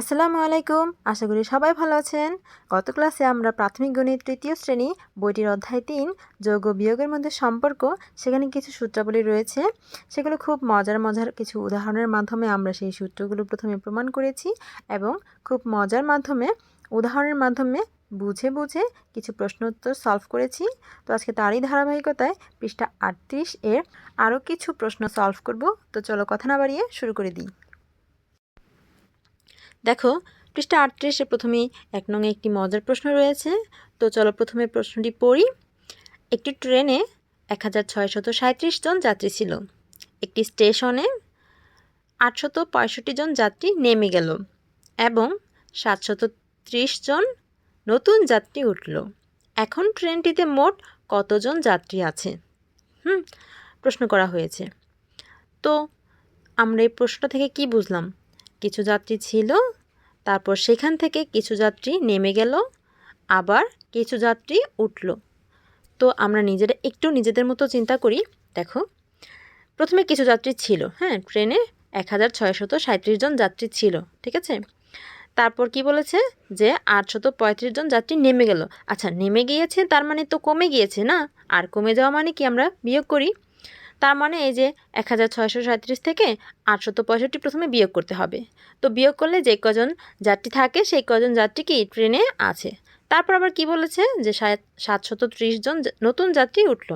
আসসালামু আলাইকুম। আশা করি সবাই ভালো আছেন। গত ক্লাসে আমরা প্রাথমিক গণিত তৃতীয় শ্রেণি বইটির অধ্যায় তিন, যোগ ও বিয়োগের মধ্যে সম্পর্ক, সেখানে কিছু সূত্রাবলী রয়েছে। সেগুলো খুব মজার মজার কিছু উদাহরণের মাধ্যমে আমরা সেই সূত্রগুলো প্রথমে প্রমাণ করেছি এবং খুব মজার মাধ্যমে, উদাহরণের মাধ্যমে বুঝে বুঝে কিছু প্রশ্ন উত্তর সলভ করেছি। তো আজকে তারই ধারাবাহিকতায় পৃষ্ঠা আটত্রিশ এর আরও কিছু প্রশ্ন সলভ করব। তো চলো কথা না বাড়িয়ে শুরু করে দিই। দেখো, পৃষ্ঠা আটত্রিশে প্রথমেই এক নঙে একটি মজার প্রশ্ন রয়েছে। তো চলো প্রথমে প্রশ্নটি পড়ি। একটি ট্রেনে এক হাজার ছয়শত সাঁত্রিশ জন যাত্রী ছিল। একটি স্টেশনে আটশত পঁয়ষট্টি জন যাত্রী নেমে গেল এবং সাতশত ত্রিশ জন নতুন যাত্রী উঠল। এখন ট্রেনটিতে মোট কতজন যাত্রী আছে? হুম, প্রশ্ন করা হয়েছে। তো আমরা এই প্রশ্নটা থেকে কি বুঝলাম? কিছু যাত্রী ছিল, তারপর সেখান থেকে কিছু যাত্রী নেমে গেল, আবার কিছু যাত্রী উঠল। তো আমরা নিজেরা একটু নিজেদের মতো চিন্তা করি, দেখো। প্রথমে কিছু যাত্রী ছিল হ্যাঁ ট্রেনে এক হাজার ছয়শত সাঁত্রিশ জন যাত্রী ছিল, ঠিক আছে? তারপর কি বলেছে? যে আটশত পঁয়ত্রিশ জন যাত্রী নেমে গেল। আচ্ছা নেমে গিয়েছে তার মানে তো কমে গিয়েছে না? আর কমে যাওয়া মানে কি আমরা বিয়োগ করি? তার মানে এই যে এক হাজার ছয়শো থেকে আটশত পঁয়ষট্টি প্রথমে বিয়োগ করতে হবে। তো বিয়োগ করলে যে কজন যাত্রী থাকে, সেই কজন যাত্রী কি ট্রেনে আছে। তারপর আবার কি বলেছে যে সাতশত ত্রিশ জন নতুন যাত্রী উঠল।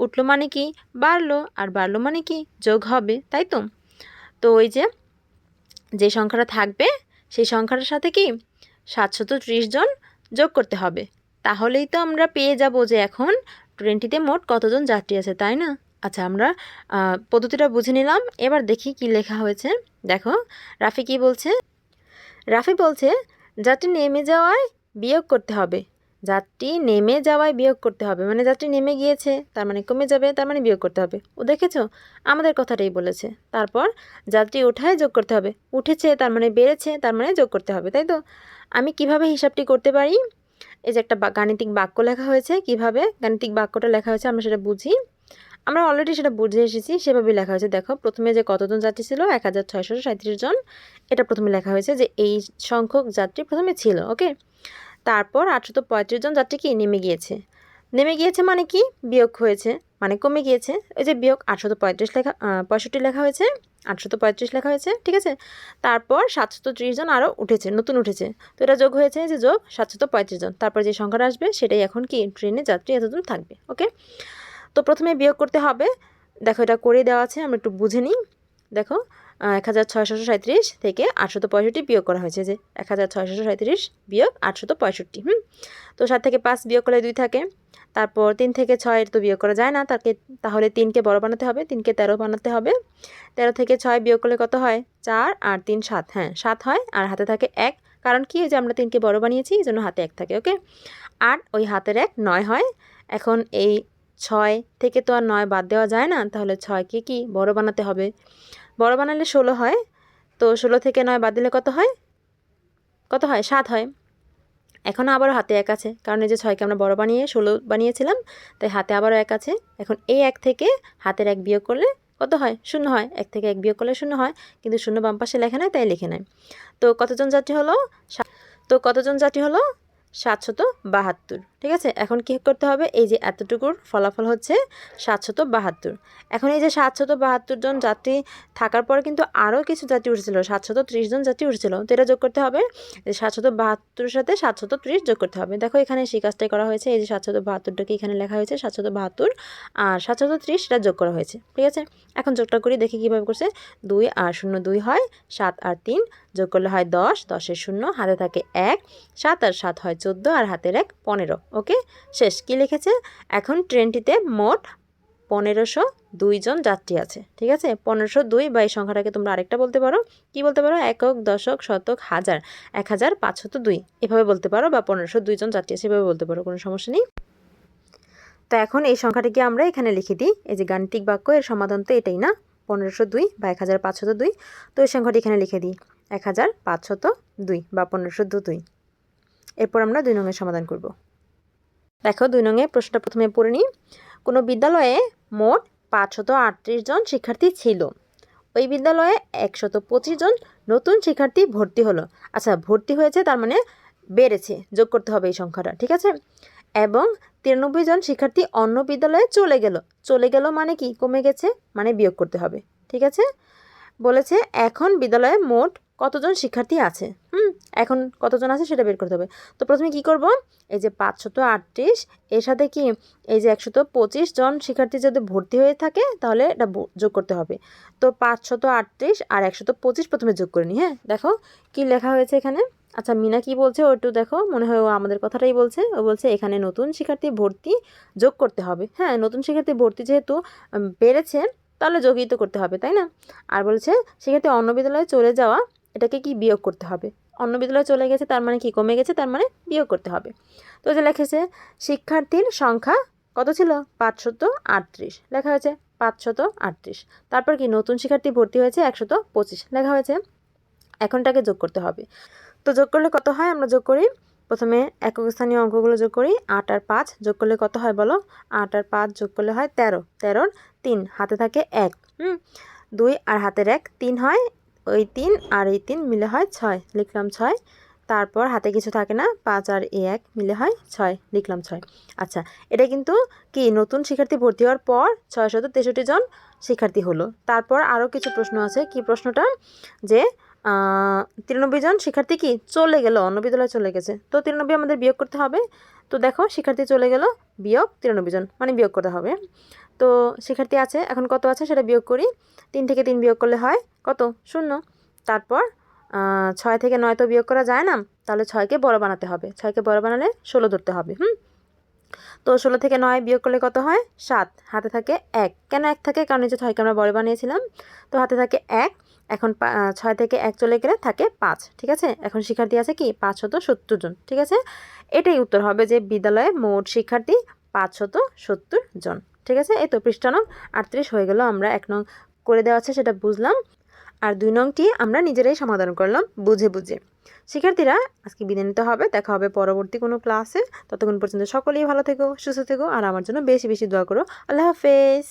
উঠল মানে কি? বাড়লো। আর বাড়লো মানে কি? যোগ হবে, তাই তো? তো ওই যে যে সংখ্যাটা থাকবে, সেই সংখ্যাটার সাথে কি? সাতশত ত্রিশ জন যোগ করতে হবে। তাহলেই তো আমরা পেয়ে যাব যে এখন ট্রেনটিতে মোট কতজন যাত্রী আছে, তাই না? আচ্ছা আমরা পদ্ধতিটা বুঝে নিলাম। এবার দেখি কি লেখা হয়েছে। দেখো, রাফি কি বলছে? রাফি বলছে, যাত্রী নেমে যাওয়ায় বিয়োগ করতে হবে। যাত্রী নেমে যাওয়ায় বিয়োগ করতে হবে। মানে যাত্রী নেমে গিয়েছে, তার মানে কমে যাবে, তার মানে বিয়োগ করতে হবে। ও দেখেছ? আমাদের কথাটাই বলেছে। তারপর, যাত্রী ওঠায় যোগ করতে হবে। উঠেছে, তার মানে বেড়েছে, তার মানে যোগ করতে হবে, তাই তো? আমি কীভাবে হিসাবটি করতে পারি? এই যে একটা গাণিতিক বাক্য লেখা হয়েছে, কীভাবে গাণিতিক বাক্যটা লেখা হয়েছে, আমরা সেটা বুঝি। আমরা অলরেডি সেটা বুঝে এসেছি, সেভাবেই লেখা হয়েছে। দেখো, প্রথমে যে কতজন যাত্রী ছিল? এক হাজার ছয়শো সাঁত্রিশ জন। এটা প্রথমে লেখা হয়েছে যে এই সংখ্যক যাত্রী প্রথমে ছিল ওকে তারপর আটশত পঁয়ত্রিশ জন যাত্রী কি? নেমে গিয়েছে। নেমে গিয়েছে মানে কি? বিয়োগ হয়েছে মানে কমে গিয়েছে। ওই যে বিয়োগ আটশত পঁয়ত্রিশ লেখা পঁয়ষট্টি লেখা হয়েছে, আটশত পঁয়ত্রিশ লেখা হয়েছে, ঠিক আছে? তারপর সাতশত ত্রিশ জন আরও উঠেছে, নতুন উঠেছে। তো এটা যোগ হয়েছে যে যোগ সাতশত পঁয়ত্রিশ জন। তারপর যে সংখ্যাটা আসবে, সেটাই এখন কি? ট্রেনে যাত্রী এতজন থাকবে ওকে তো প্রথমে বিয়োগ করতে হবে। দেখো এটা করে দেওয়া আছে, আমরা একটু বুঝে নিই। দেখো এক হাজার ছয়শো সাঁত্রিশ থেকে আটশত পঁয়ষট্টি বিয়োগ করা হয়েছে যে এক হাজার ছয়শো সাঁত্রিশ বিয়োগ আটশত পঁয়ষট্টি হুম? তো সাত থেকে পাঁচ বিয়োগ করলে দুই থাকে। তারপর তিন থেকে ছয়ের তো বিয়োগ করা যায় না, তাকে, তাহলে তিনকে বড় বানাতে হবে, তিনকে তেরো বানাতে হবে। তেরো থেকে ছয় বিয়োগ করলে কত হয়? চার আর তিন সাত হ্যাঁ সাত হয় আর হাতে থাকে এক। কারণ কি? যে আমরা তিনকে বড় বানিয়েছি, এই জন্য হাতে এক থাকে, ওকে? আর ওই হাতের এক নয় হয়। এখন এই ছয় থেকে তো আর নয় বাদ দেওয়া যায় না, তাহলে ছয়কে কি বড় বানাতে হবে? বড় বানালে ষোলো হয়, তো ষোলো থেকে নয় বাদ দিলে কত হয়? কত হয়? সাত হয়। এখনও আবারও হাতে এক আছে, কারণ এই যে ছয়কে আমরা বড় বানিয়ে ষোলো বানিয়েছিলাম, তাই হাতে আবারও এক আছে। এখন এই এক থেকে হাতের এক বিয়োগ করলে কত হয়? শূন্য হয়। এক থেকে এক বিয়োগ করলে শূন্য হয়, কিন্তু শূন্য বাম পাশে লেখা নেয় তাই লিখে নেয় তো কতজন যাত্রী হলো? তো কতজন যাত্রী হলো? সাতশত বাহাত্তর। ঠিক আছে? এখন কী করতে হবে? এই যে এতটুকুর ফলাফল হচ্ছে সাতশত বাহাত্তর। এখন এই যে সাতশত বাহাত্তর জন যাত্রী থাকার পর কিন্তু আরও কিছু যাত্রী উঠেছিল, সাতশত ত্রিশ জন যাত্রী উঠেছিল। তো এটা যোগ করতে হবে সাতশত বাহাত্তরের সাথে সাতশত ত্রিশ যোগ করতে হবে। দেখো এখানে সেই কাজটাই করা হয়েছে, এই যে সাতশত বাহাত্তরটাকে এখানে লেখা হয়েছে সাতশত বাহাত্তর আর সাতশত ত্রিশ এটা যোগ করা হয়েছে, ঠিক আছে? এখন যোগটা করি, দেখি কীভাবে করছে। দুই আর শূন্য দুই হয়, সাত আর তিন যোগ করলে হয় দশ, দশের শূন্য, হাতে থাকে এক, সাত আর সাত হয় চোদ্দ, আর হাতের এক পনেরো। ওকে? শেষ, কি লিখেছে? এখন ট্রেনটিতে মোট পনেরোশো দুইজন যাত্রী আছে, ঠিক আছে? পনেরোশো দুই বা এই সংখ্যাটাকে তোমরা আরেকটা বলতে পারো। কি বলতে পারো? একক, দশক, শতক, হাজার। এক হাজার পাঁচশত দুই। এভাবে বলতে পারো বা পনেরোশো দুইজন যাত্রী আছে, এভাবে বলতে পারো, কোনো সমস্যা নেই। তো এখন এই সংখ্যাটিকে আমরা এখানে লিখে দিই। এই যে গাণিতিক বাক্য, এর সমাধান তো এটাই না? পনেরোশো দুই বা এক হাজার পাঁচশত দুই। তো এই সংখ্যাটি এখানে লিখে দিই। এক হাজার পাঁচশত দুই বা পনেরোশো দুই। এরপর আমরা দুই নঙের সমাধান করব। দেখো দুই নঙে প্রশ্নটা প্রথমে পড়ে নিই। কোনো বিদ্যালয়ে মোট পাঁচশত আটত্রিশ জন শিক্ষার্থী ছিল। ওই বিদ্যালয়ে একশত পঁচিশ জন নতুন শিক্ষার্থী ভর্তি হলো। আচ্ছা ভর্তি হয়েছে তার মানে বেড়েছে, যোগ করতে হবে এই সংখ্যাটা, ঠিক আছে? এবং তিরানব্বই জন শিক্ষার্থী অন্য বিদ্যালয়ে চলে গেল। চলে গেল মানে কি? কমে গেছে মানে বিয়োগ করতে হবে, ঠিক আছে? বলেছে এখন বিদ্যালয়ে মোট কতজন শিক্ষার্থী আছে? হুম, এখন কতজন আছে সেটা বের করতে হবে। তো প্রথমে কি করব? এই যে পাঁচশত আটত্রিশ, এর সাথে কি এই যে একশত পঁচিশ জন শিক্ষার্থী যদি ভর্তি হয়ে থাকে, তাহলে এটা যোগ করতে হবে। তো পাঁচশত আটত্রিশ আর একশত পঁচিশ প্রথমে যোগ করে নিই হ্যাঁ? দেখো, কি লেখা হয়েছে এখানে? আচ্ছা মিনা কি বলছে? ও একটু দেখো, মনে হয় ও আমাদের কথাটাই বলছে। ও বলছে, এখানে নতুন শিক্ষার্থী ভর্তি যোগ করতে হবে। হ্যাঁ নতুন শিক্ষার্থী ভর্তি যেহেতু বেড়েছে, তাহলে যোগই তো করতে হবে, তাই না? আর বলছে সেক্ষেত্রে অন্য বিদ্যালয়ে চলে যাওয়া এটাকে কি বিয়োগ করতে হবে? অন্য বিদ্যালয়ে চলে গেছে, তার মানে কি কমে গেছে, তার মানে বিয়োগ করতে হবে। তো যে লেখেছে, শিক্ষার্থীর সংখ্যা কত ছিল? পাঁচশত আটত্রিশ। লেখা হয়েছে পাঁচশত আটত্রিশ। তারপর কি নতুন শিক্ষার্থী ভর্তি হয়েছে? একশত পঁচিশ। লেখা হয়েছে এখনটাকে যোগ করতে হবে। তো যোগ করলে কত হয়? আমরা যোগ করি, প্রথমে একক স্থানীয় অঙ্কগুলো যোগ করি, আট আর পাঁচ। যোগ করলে কত হয় বলো? আট আর পাঁচ যোগ করলে হয় তেরো। তেরোর তিন, হাতে থাকে এক। হুম? দুই আর হাতের এক, তিন হয় ওই তিন আর এই তিন মিলে হয় ছয়। লিখলাম ছয়। তারপর হাতে কিছু থাকে না, পাঁচ আর এ এক মিলে হয় ছয়। লিখলাম ছয়। আচ্ছা এটা কিন্তু কি নতুন শিক্ষার্থী ভর্তি হওয়ার পর ছয় শত তেষট্টি জন শিক্ষার্থী হলো। তারপর আরও কিছু প্রশ্ন আছে। কি প্রশ্নটা? যে তিরানব্বই জন শিক্ষার্থী কি চলে গেল? অন্য বিদ্যালয়ে চলে গেছে। তো তিরানব্বই আমাদের বিয়োগ করতে হবে। তো দেখো, শিক্ষার্থী চলে গেল, বিয়োগ তিরানব্বই জন মানে বিয়োগ করতে হবে। তো শিক্ষার্থী আছে, এখন কত আছে সেটা বিয়োগ করি। তিন থেকে তিন বিয়োগ করলে হয় কত? শূন্য। তারপর ছয় থেকে নয় তো বিয়োগ করা যায় না? তাহলে ছয়কে বড় বানাতে হবে। ছয়কে বড় বানালে ষোলো ধরতে হবে, হুম? তো ষোলো থেকে নয় বিয়োগ করলে কত হয়? সাত। হাতে থাকে এক। কেন এক থাকে? কারণ এই যে ছয়কে আমরা বড় বানিয়েছিলাম। তো হাতে থাকে এক। এখন ছয় থেকে এক চলে গেলে থাকে পাঁচ, ঠিক আছে? এখন শিক্ষার্থী আছে কি? পাঁচশত সত্তর জন, ঠিক আছে? এটাই উত্তর হবে যে বিদ্যালয়ে মোট শিক্ষার্থী পাঁচশত সত্তর জন, ঠিক আছে? এই তো পৃষ্ঠা নং আটত্রিশ হয়ে গেল, আমরা এক নং করে দেওয়া আছে, সেটা বুঝলাম। আর দুই নংটি আমরা নিজেরাই সমাধান করলাম, বুঝে বুঝে। শিক্ষার্থীরা, আজকে বিদায় নিতে হবে, দেখা হবে পরবর্তী কোনো ক্লাসে। ততক্ষণ পর্যন্ত সকলেই ভালো থেকো, সুস্থ থেকো, আর আমার জন্য বেশি বেশি দোয়া করো। আল্লাহ হাফেজ!